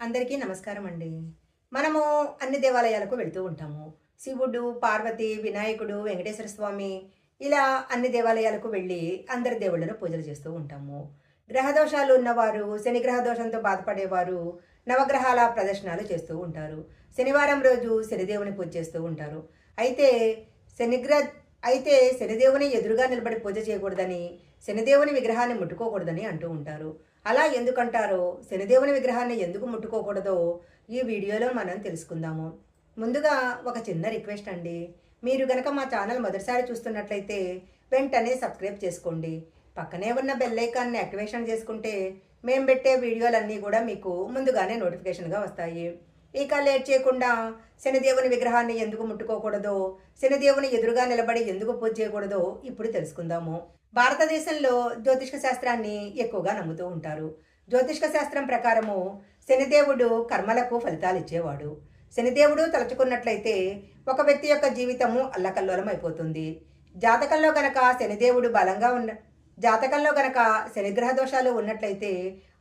అందరికీ నమస్కారం అండి. మనము అన్ని దేవాలయాలకు వెళ్తూ ఉంటాము. శివుడు పార్వతి వినాయకుడు వెంకటేశ్వర స్వామి ఇలా అన్ని దేవాలయాలకు వెళ్ళి అందరి దేవుళ్ళను పూజలు చేస్తూ ఉంటాము. గ్రహదోషాలు ఉన్నవారు శని గ్రహ దోషంతో బాధపడేవారు నవగ్రహాల ప్రదర్శనలు చేస్తూ ఉంటారు. శనివారం రోజు శనిదేవుని పూజ చేస్తూ ఉంటారు. అయితే శనిగ్రహ అయితే శనిదేవుని ఎదురుగా నిలబడి పూజ చేయకూడదని శనిదేవుని విగ్రహాన్ని ముట్టుకోకూడదని అంటూ ఉంటారు. అలా ఎందుకంటారో శనిదేవుని విగ్రహాన్ని ఎందుకు ముట్టుకోకూడదో ఈ వీడియోలో మనం తెలుసుకుందాము. ముందుగా ఒక చిన్న రిక్వెస్ట్ అండి. మీరు గనక మా ఛానల్ మొదటిసారి చూస్తున్నట్లయితే వెంటనే సబ్స్క్రైబ్ చేసుకోండి. పక్కనే ఉన్న బెల్ ఐకాన్ని యాక్టివేషన్ చేసుకుంటే మేము పెట్టే వీడియోలన్నీ కూడా మీకు ముందుగానే నోటిఫికేషన్గా వస్తాయి. ఇక లేట్ చేయకుండా శనిదేవుని విగ్రహాన్ని ఎందుకు ముట్టుకోకూడదో శనిదేవుని ఎదురుగా నిలబడి ఎందుకు పూజ చేయకూడదో ఇప్పుడు తెలుసుకుందాము. భారతదేశంలో జ్యోతిష్క శాస్త్రాన్ని ఎక్కువగా నమ్ముతూ ఉంటారు. జ్యోతిష్క శాస్త్రం ప్రకారము శనిదేవుడు కర్మలకు ఫలితాలు ఇచ్చేవాడు. శనిదేవుడు తలుచుకున్నట్లయితే ఒక వ్యక్తి యొక్క జీవితము అల్లకల్లోలం అయిపోతుంది జాతకంలో గనక శనిదేవుడు బలంగా ఉన్న జాతకంలో గనక శనిగ్రహ దోషాలు ఉన్నట్లయితే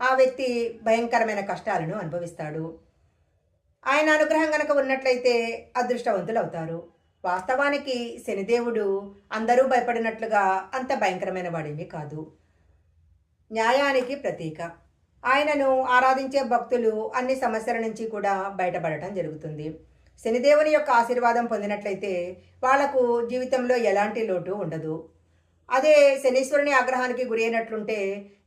ఆ వ్యక్తి భయంకరమైన కష్టాలను అనుభవిస్తాడు. ఆయన అనుగ్రహం కనుక ఉన్నట్లయితే అదృష్టవంతులు అవుతారు వాస్తవానికి శనిదేవుడు అందరూ భయపడినట్లుగా అంత భయంకరమైన వాడేమీ కాదు. న్యాయానికి ప్రతీక. ఆయనను ఆరాధించే భక్తులు అన్ని సమస్యల నుంచి కూడా బయటపడటం జరుగుతుంది. శనిదేవుని యొక్క ఆశీర్వాదం పొందినట్లయితే వాళ్ళకు జీవితంలో ఎలాంటి లోటు ఉండదు. అదే శనీశ్వరుని ఆగ్రహానికి గురి అయినట్లుంటే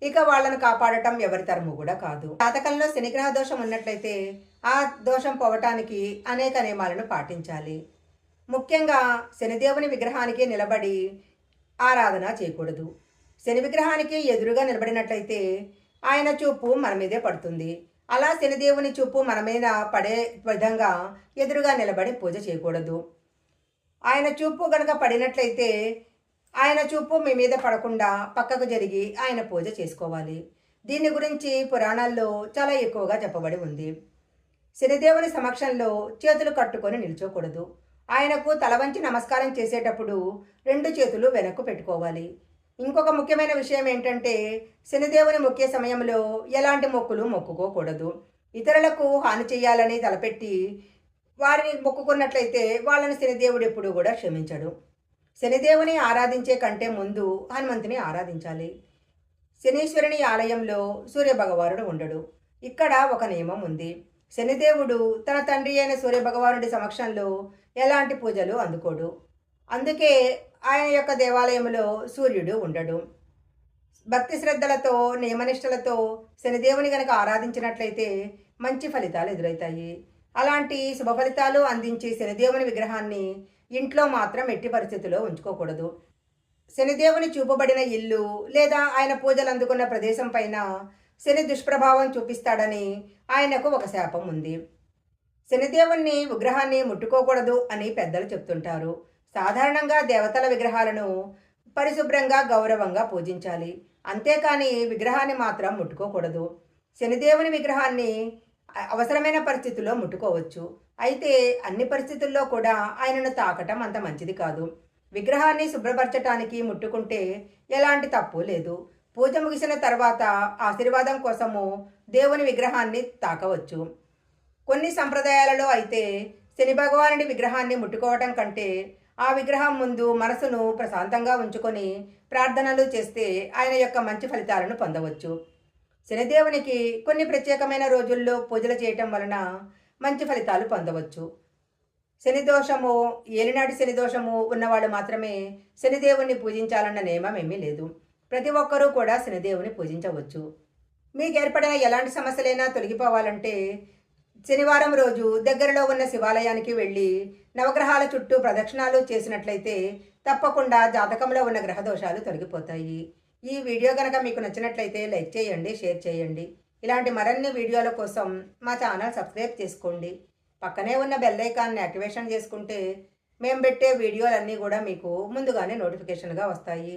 ఇక వాళ్ళను కాపాడటం ఎవరి తరము కూడా కాదు. జాతకంలో శనిగ్రహ దోషం ఉన్నట్లయితే ఆ దోషం పోవటానికి అనేక నియమాలను పాటించాలి. ముఖ్యంగా శనిదేవుని విగ్రహానికి నిలబడి ఆరాధన చేయకూడదు. శని విగ్రహానికి ఎదురుగా నిలబడినట్లయితే ఆయన చూపు మన మీదే పడుతుంది. అలా శనిదేవుని చూపు మన మీద పడే విధంగా ఎదురుగా నిలబడి పూజ చేయకూడదు. ఆయన చూపు గనక పడినట్లయితే ఆయన చూపు మీ మీద పడకుండా పక్కకు జరిగి ఆయన పూజ చేసుకోవాలి. దీని గురించి పురాణాల్లో చాలా ఎక్కువగా చెప్పబడి ఉంది. శనిదేవుని సమక్షంలో చేతులు కట్టుకొని నిల్చోకూడదు. ఆయనకు తల వంచి నమస్కారం చేసేటప్పుడు రెండు చేతులు వెనక్కు పెట్టుకోవాలి. ఇంకొక ముఖ్యమైన విషయం ఏంటంటే శనిదేవుని మొక్కే సమయంలో ఎలాంటి మొక్కులు మొక్కుకోకూడదు. ఇతరులకు హాని చేయాలని తలపెట్టి వారిని మొక్కుకున్నట్లయితే వాళ్ళని శనిదేవుడు ఎప్పుడు కూడా క్షమించడు. శనిదేవుని ఆరాధించే కంటే ముందు హనుమంతుని ఆరాధించాలి. శనీశ్వరుని ఆలయంలో సూర్యభగవానుడు ఉండడు. ఇక్కడ ఒక నియమం ఉంది. శనిదేవుడు తన తండ్రి అయిన సూర్యభగవానుడి సమక్షంలో ఎలాంటి పూజలు అందుకోడు. అందుకే ఆయన యొక్క దేవాలయంలో సూర్యుడు ఉండడు. భక్తి శ్రద్ధలతో నియమనిష్టలతో శనిదేవుని గనక ఆరాధించినట్లయితే మంచి ఫలితాలు ఎదురవుతాయి అలాంటి శుభ ఫలితాలు అందించే శనిదేవుని విగ్రహాన్ని ఇంట్లో మాత్రం ఎట్టి పరిస్థితిలో ఉంచుకోకూడదు. శనిదేవుని చూపబడిన ఇల్లు లేదా ఆయన పూజలు అందుకున్న ప్రదేశం పైన శని దుష్ప్రభావం చూపిస్తాడని ఆయనకు ఒక శాపం ఉంది. శనిదేవుని విగ్రహాన్ని ముట్టుకోకూడదు అని పెద్దలు చెప్తుంటారు. సాధారణంగా దేవతల విగ్రహాలను పరిశుభ్రంగా గౌరవంగా పూజించాలి. అంతేకాని విగ్రహాన్ని మాత్రం ముట్టుకోకూడదు. శనిదేవుని విగ్రహాన్ని అవసరమైన పరిస్థితుల్లో ముట్టుకోవచ్చు. అయితే అన్ని పరిస్థితుల్లో కూడా ఆయనను తాకటం అంత మంచిది కాదు. విగ్రహాన్ని శుభ్రపరచటానికి ముట్టుకుంటే ఎలాంటి తప్పు లేదు. పూజ ముగిసిన తర్వాత ఆశీర్వాదం కోసము దేవుని విగ్రహాన్ని తాకవచ్చు. కొన్ని సంప్రదాయాలలో అయితే శని భగవానుడి విగ్రహాన్ని ముట్టుకోవటం కంటే ఆ విగ్రహం ముందు మనసును ప్రశాంతంగా ఉంచుకొని ప్రార్థనలు చేస్తే ఆయన యొక్క మంచి ఫలితాలను పొందవచ్చు. శనిదేవునికి కొన్ని ప్రత్యేకమైన రోజుల్లో పూజలు చేయటం వలన మంచి ఫలితాలు పొందవచ్చు. శని దోషము ఏలినాటి శని దోషము ఉన్నవాళ్ళు మాత్రమే శనిదేవుణ్ణి పూజించాలన్న నియమం ఏమీ లేదు. ప్రతి ఒక్కరూ కూడా శనిదేవుని పూజించవచ్చు. మీకు ఏర్పడిన ఎలాంటి సమస్యలైనా తొలగిపోవాలంటే శనివారం రోజు దగ్గరలో ఉన్న శివాలయానికి వెళ్ళి నవగ్రహాల చుట్టూ ప్రదక్షిణాలు చేసినట్లయితే తప్పకుండా జాతకంలో ఉన్న గ్రహదోషాలు తొలగిపోతాయి. ఈ వీడియో కనుక మీకు నచ్చినట్లయితే లైక్ చేయండి షేర్ చేయండి. ఇలాంటి మరిన్ని వీడియోల కోసం మా ఛానల్ సబ్స్క్రైబ్ చేసుకోండి. పక్కనే ఉన్న బెల్ ఐకాన్ని యాక్టివేషన్ చేసుకుంటే మేము పెట్టే వీడియోలన్నీ కూడా మీకు ముందుగానే నోటిఫికేషన్గా వస్తాయి.